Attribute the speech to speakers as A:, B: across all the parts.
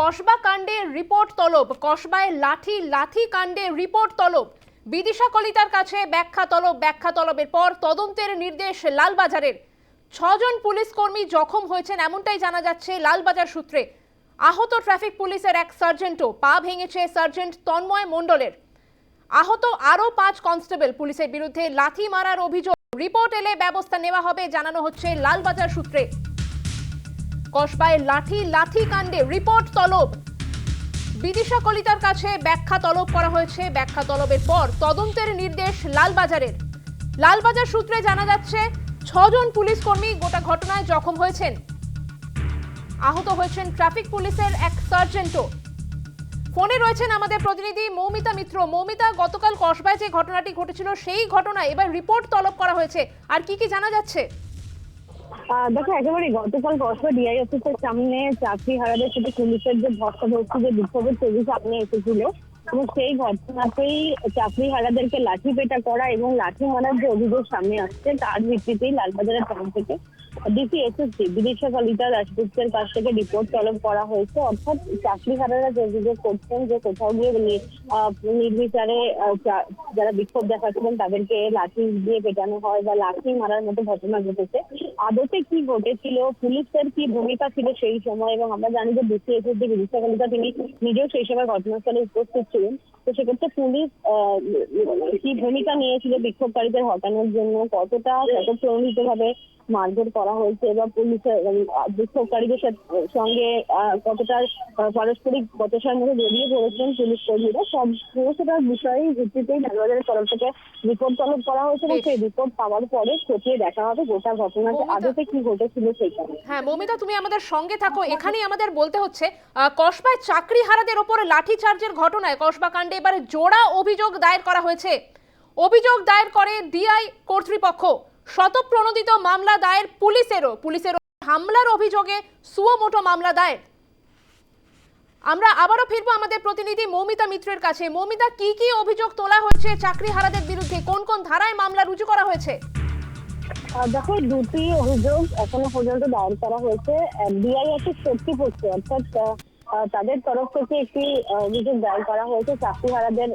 A: কসবা কাণ্ডে রিপোর্ট তলব, কসবায় লাঠি লাথি কাণ্ডে রিপোর্ট তলব। বিদিশা কলিতার কাছে ব্যাখ্যা তলব, ব্যাখ্যা তলবের পর তদন্তের নির্দেশ লালবাজারের। ছজন পুলিশ কর্মী জখম হয়েছেন এমনটাই জানা যাচ্ছে লালবাজার সূত্রে। আহত ট্রাফিক পুলিশের এক সার্জেন্টও পা ভেঙেছে সার্জেন্ট তন্ময় মণ্ডলের। আহত আরও পাঁচ কনস্টেবল পুলিশের বিরুদ্ধে লাথি মারার অভিযোগ। রিপোর্ট এলে ব্যবস্থা নেওয়া হবে, জানানো হচ্ছে লালবাজার সূত্রে। কসবায় লাঠি লাঠি কাণ্ডে রিপোর্ট তলব। বিদিশা কলিতার কাছে ব্যাখ্যা তলব করা হয়েছে। ব্যাখ্যা তলবের পর তদন্তের নির্দেশ লালবাজারের। লালবাজার সূত্রে জানা যাচ্ছে, ছজন পুলিশ কর্মী গোটা ঘটনায় জখম হয়েছেন। আহত হয়েছেন ট্রাফিক পুলিশের এক সার্জেন্টও। ফোনে রয়েছেন আমাদের প্রতিনিধি মৌমিতা মিত্র। মৌমিতা, গতকাল কসবায় যে ঘটনাটি ঘটেছিল, সেই ঘটনায় এবার রিপোর্ট তলব করা হয়েছে। আর কি কি জানা যাচ্ছে?
B: দেখো একেবারে গতকাল কসবা ডিআই অফিসের সামনে চাকরি হারাদের সাথে পুলিশের যে ভরসা ধরছে, যে বিক্ষোভের ছবি সামনে এসেছিল, এবং সেই ঘটনাতেই চাকরি হারাদেরকে লাঠি পেটা করা এবং লাঠি মারার যে অভিযোগ সামনে আসছে, তার ভিত্তিতেই লালবাজারের তরফ থেকে বিদিশা কলিতা কাছ থেকে রিপোর্ট তলব করা হয়েছে। অর্থাৎ যে অভিযোগ করছেন যে কোথাও গিয়ে নির্বিচারে যারা বিক্ষোভ দেখাচ্ছিলেন তাদেরকে লাঠি দিয়ে পেটানো হয় বা লাঠি মারার মতো ঘটনা ঘটেছে। আদতে কি ঘটেছিল? পুলিশের কি ভূমিকা ছিল সেই সময়? এবং আমরা জানি যে ডিসি এসএসডি বিদিশা কলিতা তিনি নিজেও সেই সময় ঘটনাস্থলে উপস্থিত ছিলেন। তো সেক্ষেত্রে পুলিশ কি ভূমিকা নিয়েছিল বিক্ষোভকারীদের হটানোর জন্য? কতটা স্বতঃপ্রণোদিত ভাবে মারধর করা হয়েছে বা পুলিশের বিক্ষোভকারীদের সঙ্গে কতটা পারস্পরিক বচসার মধ্যে জড়িয়ে পড়েছেন পুলিশ কর্মীরা সব সমস্তটার বিষয়ে ভিত্তিতেই লালবাজারের তরফ থেকে রিপোর্ট তলব করা হয়েছে এবং সেই রিপোর্ট পাওয়ার পরে খতিয়ে দেখা হবে গোটা ঘটনাটা
A: মৌমিতা-
B: আদতে কি ঘটেছিল সেটা
A: হ্যাঁ মমিতা তুমি আমাদের সঙ্গে থাকো। এখানেই আমাদের বলতে হচ্ছে কসবায় চাকরি হারাদের ওপর লাঠি চার্জের ঘটনায় কসবা কাণ্ডে এবারে জোড়া অভিযোগ দায়ের করা হয়েছে। অভিযোগ দায়ের করে ডিআই কর্তৃপক্ষ। শতপ্রণোদিত মামলা দায়ের পুলিশেরও পুলিশের হামলার অভিযোগে সুয়োমোটো মামলা দায়ের। আমরা আবারও ফিরবো আমাদের প্রতিনিধি মৌমিতা মিত্রের কাছে। মৌমিতা, কি কি অভিযোগ তোলা হয়েছে চাকরি হারাদের বিরুদ্ধে? কোন কোন ধারায় মামলা রুজু করা হয়েছে?
B: দেখো, দুটি অভিযোগ এখনও পর্যন্ত দায়ের করা হয়েছে। ডিআইএসি কর্তৃপক্ষ অর্থাৎ তাদের তরফ থেকে একটি অভিযোগ দায়ের করা হয়েছে চাকরিহারাদের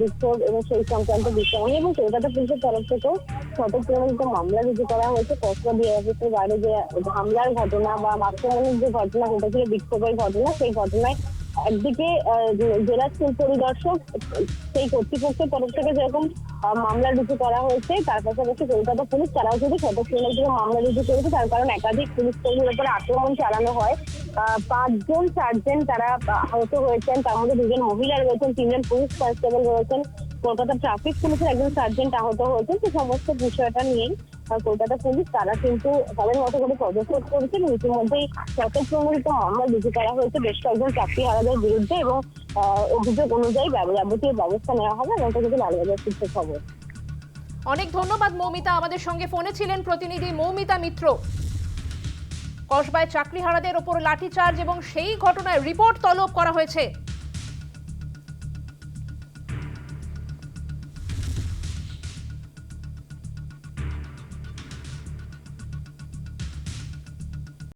B: বিক্ষোভ এবং সেই সংক্রান্ত বিষয় এবং কলকাতা পুলিশের তরফ থেকেও শতপ্রণোদিত মামলা রুজু করা হয়েছে। কসবা ডিআইএসির বাইরে যে হামলার ঘটনা বা আক্রমণের যে ঘটনা ঘটেছিল বিক্ষোভের ঘটনা, সেই ঘটনায় একদিকে জেলা স্কুল পরিদর্শক সেই কর্তৃপক্ষের তরফ থেকে যেরকম মামলা রুজু করা হয়েছে, তার পাশাপাশি কলকাতা পুলিশ তারাও কিন্তু সদস্যদের থেকে মামলা রুজু করেছে, তার কারণ একাধিক পুলিশ কর্মীর উপরে আক্রমণ চালানো হয়। পাঁচজন চারজন তারা আহত হয়েছেন, তার মধ্যে দুজন মহিলা রয়েছেন, তিনজন পুলিশ কনস্টেবল রয়েছেন। কলকাতা ট্রাফিক পুলিশের একজন সার্জেন্ট আহত হয়েছেন তো সমস্ত বিষয়টা নিয়েই কলকাতা পুলিশ, তারা কিন্তু তাদের মতো করে পদক্ষেপ করেছে এবং ইতিমধ্যেই শতপ্রণোদিত মামলা রুজু করা হয়েছে বেশ কয়েকজন চাকরি হারাদের বিরুদ্ধে এবং অভিযোগ অনুযায়ী যাবতীয় ব্যবস্থা নেওয়া হবে এমনটা কিন্তু লালবাজার সূত্রে খবর।
A: অনেক ধন্যবাদ মৌমিতা আমাদের সঙ্গে ফোনে ছিলেন প্রতিনিধি মৌমিতা মিত্র। কসবায় চাকরিহারাদের ওপর লাঠিচার্জ এবং সেই ঘটনায় রিপোর্ট তলব করা হয়েছে।